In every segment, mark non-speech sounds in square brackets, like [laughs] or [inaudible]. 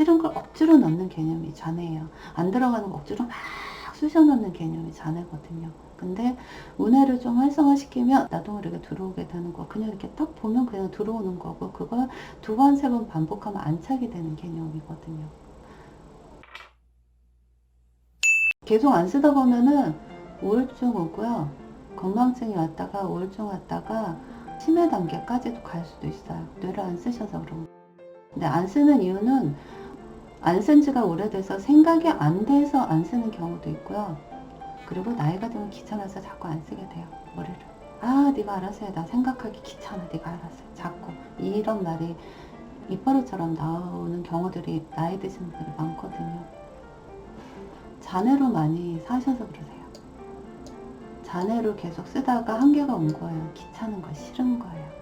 싫은 걸 억지로 넣는 개념이 자네예요. 안 들어가는 거 억지로 막 쑤셔 넣는 개념이 자네거든요. 근데 운해를 좀 활성화시키면 나도 모르게 들어오게 되는 거. 그냥 이렇게 딱 보면 그냥 들어오는 거고 그걸 두 번, 세 번 반복하면 안 차게 되는 개념이거든요. 계속 안 쓰다 보면은 우울증 오고요. 건망증이 왔다가 우울증 왔다가 치매 단계까지도 갈 수도 있어요. 뇌를 안 쓰셔서 그런 거. 근데 안 쓰는 이유는 안 쓴 지가 오래돼서 생각이 안 돼서 안 쓰는 경우도 있고요. 그리고 나이가 들면 귀찮아서 자꾸 안 쓰게 돼요. 머리를. 아, 네가 알아서 해. 나 생각하기 귀찮아. 네가 알아서 해. 자꾸. 이런 말이 입버릇처럼 나오는 경우들이 나이 드신 분들이 많거든요. 잔해로 많이 사셔서 그러세요. 잔해로 계속 쓰다가 한계가 온 거예요. 귀찮은 거, 싫은 거예요.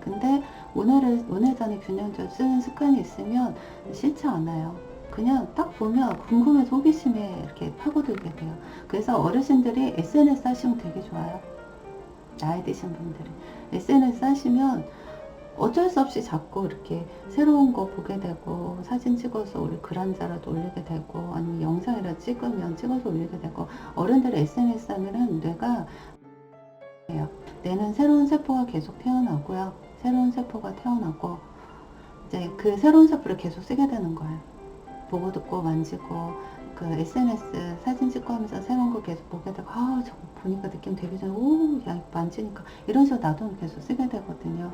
근데 오늘을, 오늘 전에 균형적 쓰는 습관이 있으면 싫지 않아요. 그냥 딱 보면 궁금해서 호기심에 이렇게 파고들게 돼요. 그래서 어르신들이 SNS 하시면 되게 좋아요. 나이 드신 분들이. SNS 하시면 어쩔 수 없이 자꾸 이렇게 새로운 거 보게 되고 사진 찍어서 우리 글 한자라도 올리게 되고 아니면 영상이라 찍으면 찍어서 올리게 되고 어른들의 SNS 하면은 뇌가. 뇌는 새로운 세포가 계속 태어나고요. 새로운 세포가 태어나고 이제 그 새로운 세포를 계속 쓰게 되는 거예요. 보고 듣고 만지고 그 SNS 사진 찍고 하면서 새로운 거 계속 보게 되고 아 저거 보니까 느낌 되게 좋아 오야 만지니까. 이런 식으로 나도 계속 쓰게 되거든요.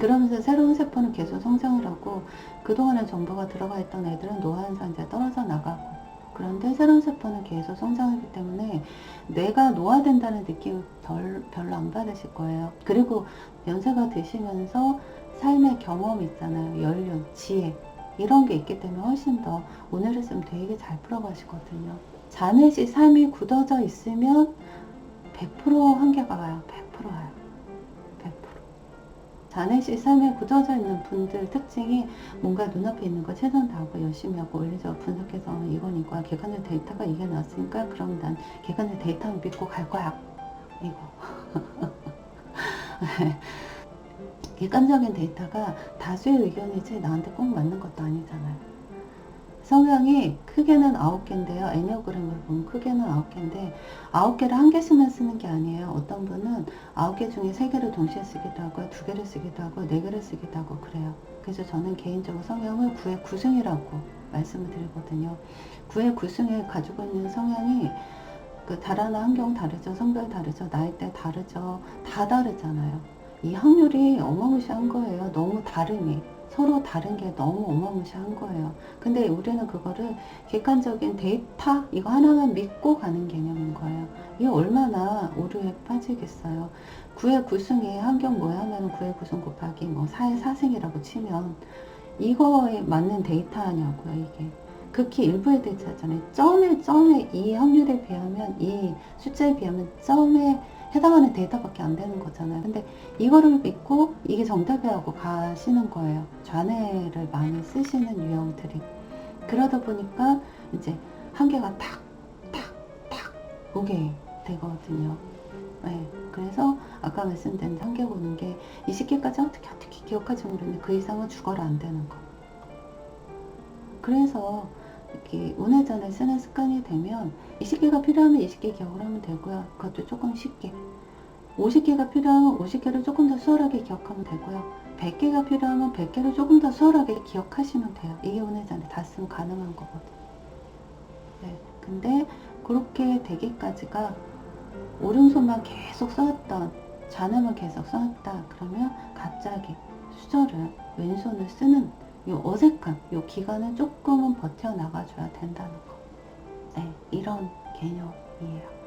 그러면서 새로운 세포는 계속 성장을 하고 그동안에 정보가 들어가 있던 애들은 노화 현상 이제 떨어져 나가고 그런데 새로운 세포는 계속 성장하기 때문에 뇌가 노화된다는 느낌 별, 별로 안 받으실 거예요 그리고 연세가 드시면서 삶의 경험이 있잖아요 연륜, 지혜 이런 게 있기 때문에 훨씬 더 오늘을 쓰면 되게 잘 풀어가시거든요. 자넷이 삶이 굳어져 있으면 100% 한계가 와요. 100% 와요. 100%. 자넷이 삶에 굳어져 있는 분들 특징이 뭔가 눈앞에 있는 거 최선 다하고 열심히 하고 원리적으로 분석해서 이건 이거야. 객관적 데이터가 이게 나왔으니까 그럼 난 객관적 데이터를 믿고 갈 거야. 이거. [laughs] 객관적인 데이터가 다수의 의견이지 나한테 꼭 맞는 것도 아니잖아요. 성향이 크게는 9개인데요. 애니어그램을 보면 크게는 9개인데 9개를 한 개씩만 쓰는 게 아니에요. 어떤 분은 9개 중에 3개를 동시에 쓰기도 하고 2개를 쓰기도 하고 4개를 쓰기도 하고 그래요. 그래서 저는 개인적으로 성향을 9의 9승이라고 말씀을 드리거든요. 9의 9승에 가지고 있는 성향이 그 달하나 환경 다르죠. 성별 다르죠. 나이대 다르죠. 다 다르잖아요. 이 확률이 어마무시한 거예요. 너무 다르니. 서로 다른 게 너무 어마무시한 거예요. 근데 우리는 그거를 객관적인 데이터 이거 하나만 믿고 가는 개념인 거예요. 이게 얼마나 오류에 빠지겠어요. 9의 9승에 환경 뭐야 하면 9의 9승 곱하기 뭐 4의 4승이라고 치면 이거에 맞는 데이터 아냐고요, 이게. 극히 일부의 데이터잖아요. 점에 점에 이 확률에 비하면 이 숫자에 비하면 점에 해당하는 데이터밖에 안 되는 거잖아요. 근데 이거를 믿고 이게 정답이라고 가시는 거예요. 좌뇌를 많이 쓰시는 유형들이. 그러다 보니까 이제 한계가 탁, 탁, 탁 오게 되거든요. 네, 그래서 아까 말씀드린 한계 보는 게 20개까지 어떻게 어떻게 기억하지 모르는데 그 이상은 죽어라 안 되는 거. 그래서 이렇게 운해전을 쓰는 습관이 되면 20개가 필요하면 20개 기억을 하면 되고요. 그것도 조금 쉽게. 50개가 필요하면 50개를 조금 더 수월하게 기억하면 되고요. 100개가 필요하면 100개를 조금 더 수월하게 기억하시면 돼요. 이게 운해전에 다 쓰면 가능한 거거든요. 네, 근데 그렇게 되기까지가 오른손만 계속 써왔던 잔음을 계속 써왔다 그러면 갑자기 수저를 왼손을 쓰는 요 어색함, 요 기간을 조금은 버텨나가줘야 된다는 거. 네, 이런 개념이에요.